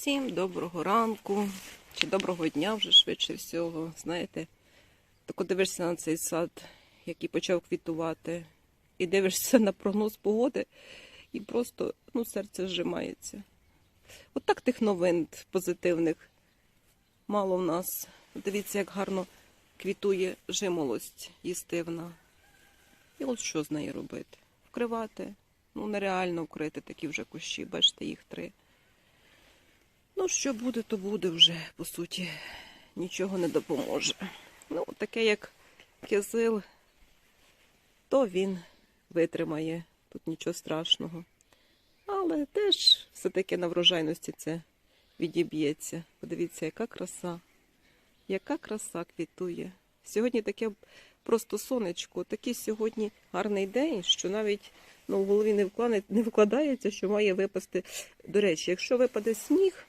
Всім доброго ранку чи доброго дня вже швидше всього. Знаєте, тако дивишся на цей сад, який почав квітувати, і дивишся на прогноз погоди, і просто ну, серце зжимається. От так тих новин позитивних мало в нас. Дивіться, як гарно квітує жимолость їстивна. І от що з нею робити? Вкривати. Ну, нереально вкрити такі вже кущі, бачите, їх три. Ну, що буде, то буде вже, по суті, нічого не допоможе. Ну, таке як кизил, то він витримає, тут нічого страшного. Але теж все-таки на врожайності це відіб'ється. Подивіться, яка краса, яка краса квітує. Сьогодні таке просто сонечко, такий сьогодні гарний день, що навіть ну, в голові не, вклане, не вкладається, що має випасти. До речі, якщо випаде сніг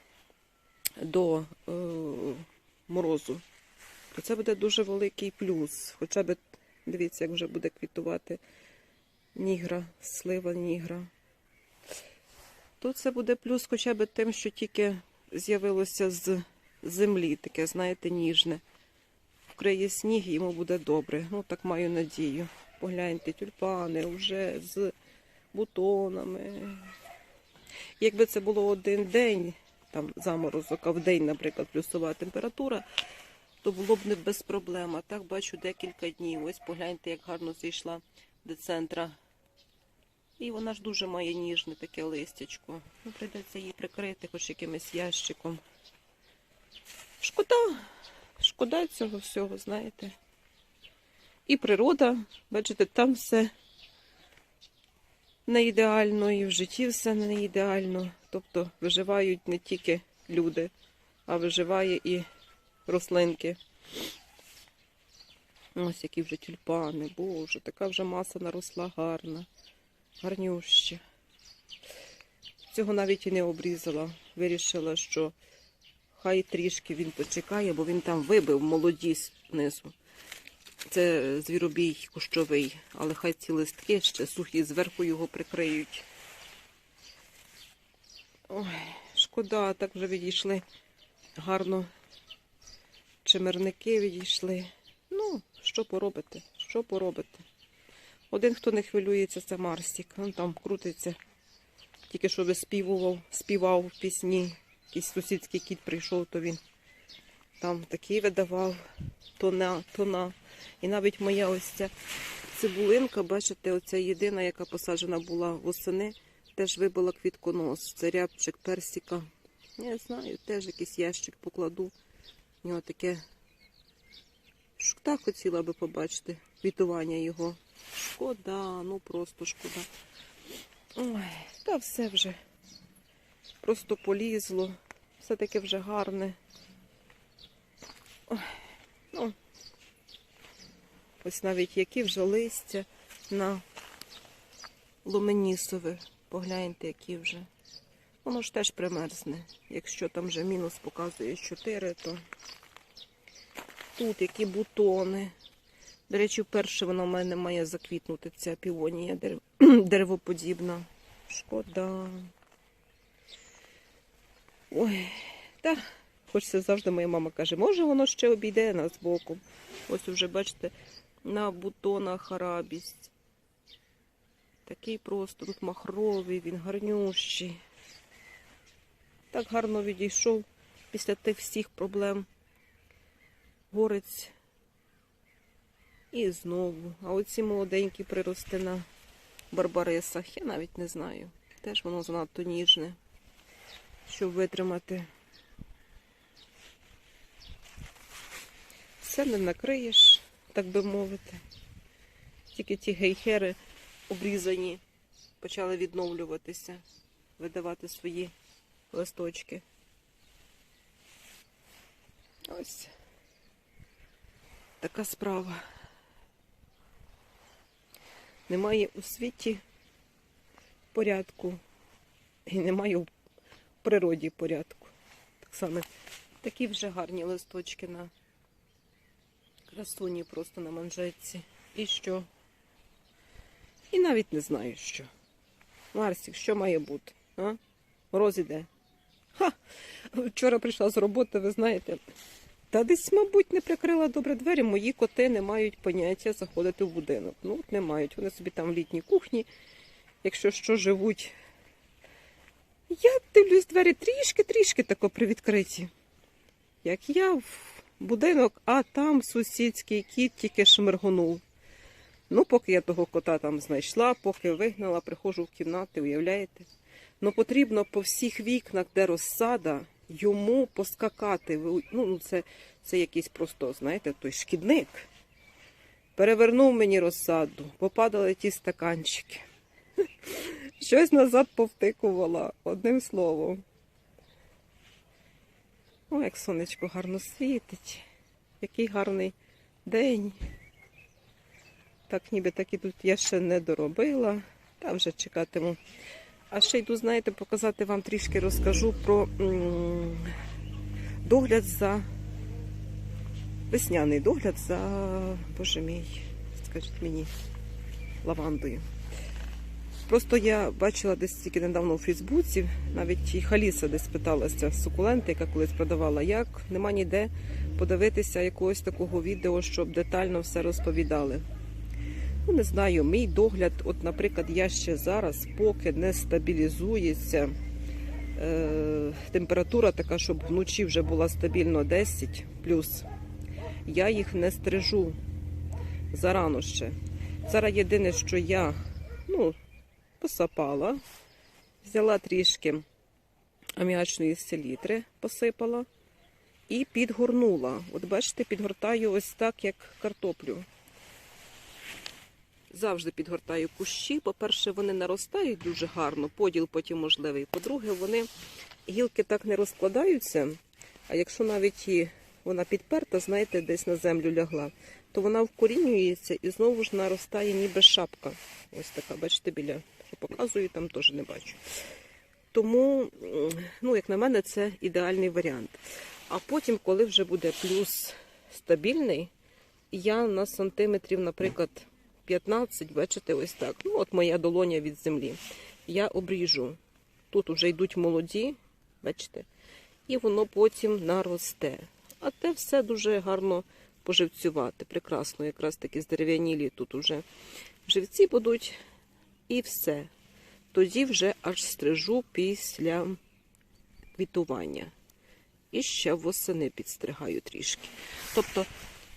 до е, морозу, то це буде дуже великий плюс. Хоча б дивіться, як вже буде квітувати нігра, слива нігра. То це буде плюс хоча б тим, що тільки з'явилося з землі, таке, знаєте, ніжне. Вкриє сніг, і йому буде добре. Ну, так маю надію. Погляньте, тюльпани вже з бутонами. Якби це було один день, там заморозок, а в день, наприклад, плюсова температура, то було б не без проблем. А так бачу декілька днів. Ось погляньте, як гарно зійшла до центра. І вона ж дуже має ніжне таке листячко. Ну, прийдеться її прикрити хоч якимось ящиком. Шкода, шкода цього всього, знаєте. І природа, бачите, там все не ідеально, і в житті все не ідеально. Тобто виживають не тільки люди, а виживає і рослинки. Ось які вже тюльпани, боже, така вже маса наросла гарна, гарнюща. Цього навіть і не обрізала. Вирішила, що хай трішки він почекає, бо він там вибив молоді знизу. Це звіробій кущовий, але хай ці листки ще сухі зверху його прикриють. Ой, шкода, так вже відійшли гарно. Чимерники відійшли. Ну, що поробити? Що поробити? Один, хто не хвилюється, це Марсік. Він там крутиться. Тільки що виспівував, співав пісні. Якийсь сусідський кіт прийшов, то він там такий видавав тона, тона. І навіть моя ось ця цибулинка, бачите, оця єдина, яка посаджена була восени, теж вибила квітконос. Це рябчик персика. Я знаю, теж якийсь ящик покладу. У нього таке. Шкода хотіла би побачити квітування його. Шкода, ну просто шкода. Ой, та все вже просто полізло. Все таке вже гарне. Ой, ну, ось навіть які вже листя на ломенісове. Погляньте, які вже. Воно ж теж примерзне. Якщо там вже мінус показує 4, то тут які бутони. До речі, вперше вона в мене має заквітнути ця півонія дерев... деревоподібна. Шкода. Ой, та хочеться завжди, моя мама каже, може воно ще обійде нас боком. Ось уже, бачите, на бутонах арабість. Такий просто тут махровий, він гарнющий. Так гарно відійшов після тих всіх проблем. Горець. І знову. А оці молоденькі прирости на барбарисах, я навіть не знаю. Теж воно занадто ніжне, щоб витримати. Все не накриєш, так би мовити. Тільки ті гейхери обрізані, почали відновлюватися, видавати свої листочки. Ось така справа. Немає у світі порядку і немає в природі порядку. Так само такі вже гарні листочки на красуні просто на манжетці. І що? І навіть не знаю що. Марсік, що має бути? А? Мороз іде. Ха! вчора прийшла з роботи, ви знаєте. Та десь, мабуть, не прикрила добре двері. Мої коти не мають поняття заходити в будинок. Ну, от не мають. Вони собі там в літній кухні, якщо що живуть. Я дивлюсь двері трішки-трішки тако привідкриті. Як я будинок, а там сусідський кіт тільки шмиргонув. Ну, поки я того кота там знайшла, поки вигнала, приходжу в кімнати, уявляєте? Ну, потрібно по всіх вікнах, де розсада, йому поскакати. Ну, це, це якийсь просто, знаєте, той шкідник. Перевернув мені розсаду, попадали ті стаканчики. Щось назад повтикувала, одним словом. О, як сонечко гарно світить. Який гарний день. Так, ніби так і тут я ще не доробила, та вже чекатиму. А ще йду, знаєте, показати вам трішки розкажу про догляд за весняний догляд за, боже мій, скажіть мені, лавандою. Просто я бачила десь тільки недавно у Фейсбуці, навіть і Халіса десь питалася сукуленти, яка колись продавала, як нема ніде подивитися якогось такого відео, щоб детально все розповідали. Ну, не знаю, мій догляд, от, наприклад, я ще зараз, поки не стабілізується е, температура така, щоб вночі вже була стабільно 10 плюс, я їх не стрижу зарано ще. Зараз єдине, що я ну, посапала, взяла трішки аміачної селітри, посипала і підгорнула. От бачите, підгортаю ось так, як картоплю. Завжди підгортаю кущі. По-перше, вони наростають дуже гарно, поділ потім можливий. По-друге, вони гілки так не розкладаються. А якщо навіть і вона підперта, знаєте, десь на землю лягла, то вона вкорінюється і знову ж наростає ніби шапка. Ось така, бачите, біля що показую, там теж не бачу. Тому, ну, як на мене, це ідеальний варіант. А потім, коли вже буде плюс стабільний, я на сантиметрів, наприклад, 15, бачите, ось так. Ну, от моя долоня від землі. Я обріжу. Тут вже йдуть молоді, бачите, і воно потім наросте. А те все дуже гарно поживцювати. Прекрасно, якраз таки здерев'янілі тут уже живці будуть. І все. Тоді вже аж стрижу після квітування. І ще восени підстригаю трішки. Тобто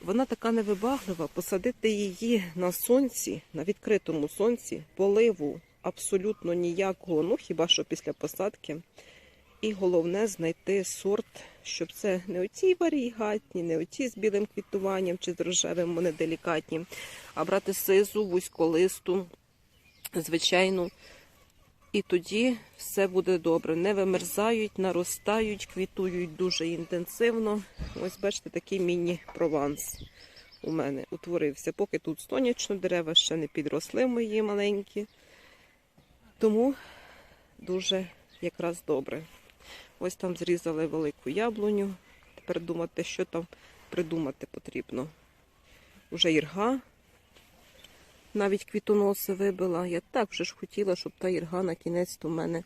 вона така невибаглива, посадити її на сонці, на відкритому сонці, поливу абсолютно ніякого, ну хіба що після посадки. І головне знайти сорт, щоб це не оці варігатні, не оці з білим квітуванням чи з рожевим, вони делікатні, а брати сизу, вузьколисту, звичайну. І тоді все буде добре. Не вимерзають, наростають, квітують дуже інтенсивно. Ось бачите, такий міні-прованс у мене утворився. Поки тут сонячно, дерева ще не підросли мої маленькі. Тому дуже якраз добре. Ось там зрізали велику яблуню. Тепер думати, що там придумати потрібно. Уже ірга навіть квітоноси вибила. Я так вже ж хотіла, щоб та ірга на кінець до мене.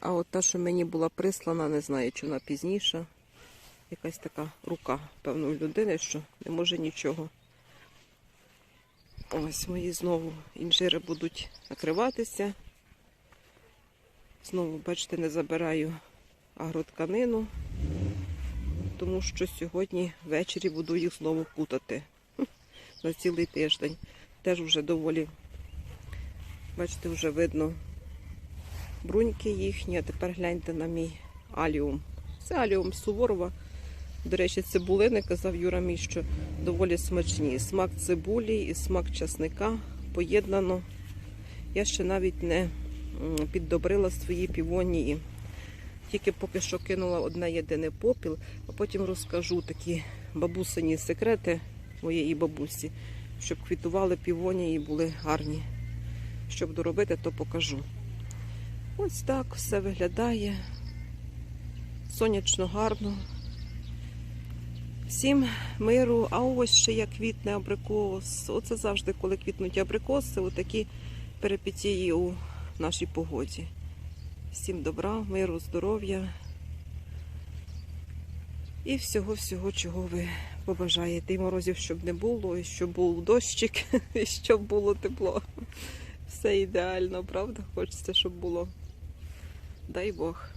А от та, що мені була прислана, не знаю, чи вона пізніша. Якась така рука певної людини, що не може нічого. Ось мої знову інжири будуть накриватися. Знову, бачите, не забираю агротканину, тому що сьогодні ввечері буду їх знову кутати на цілий тиждень. Теж вже доволі, бачите, вже видно бруньки їхні, а тепер гляньте на мій аліум. Це аліум Суворова. До речі, цибулини, казав Юра мій, що доволі смачні. Смак цибулі і смак часника поєднано. Я ще навіть не піддобрила свої півонії. Тільки поки що кинула одне єдине попіл, а потім розкажу такі бабусині секрети моєї бабусі, щоб квітували півонії і були гарні. Щоб доробити, то покажу. Ось так все виглядає. Сонячно гарно. Всім миру, а ось ще як квітне абрикос. Оце завжди, коли квітнуть абрикоси, отакі перипетії у нашій погоді. Всім добра, миру, здоров'я І всього-всього, чого ви побажаєте. І морозів, щоб не було, і щоб був дощик, і щоб було тепло. Все ідеально, правда? Хочеться, щоб було. Дай Бог.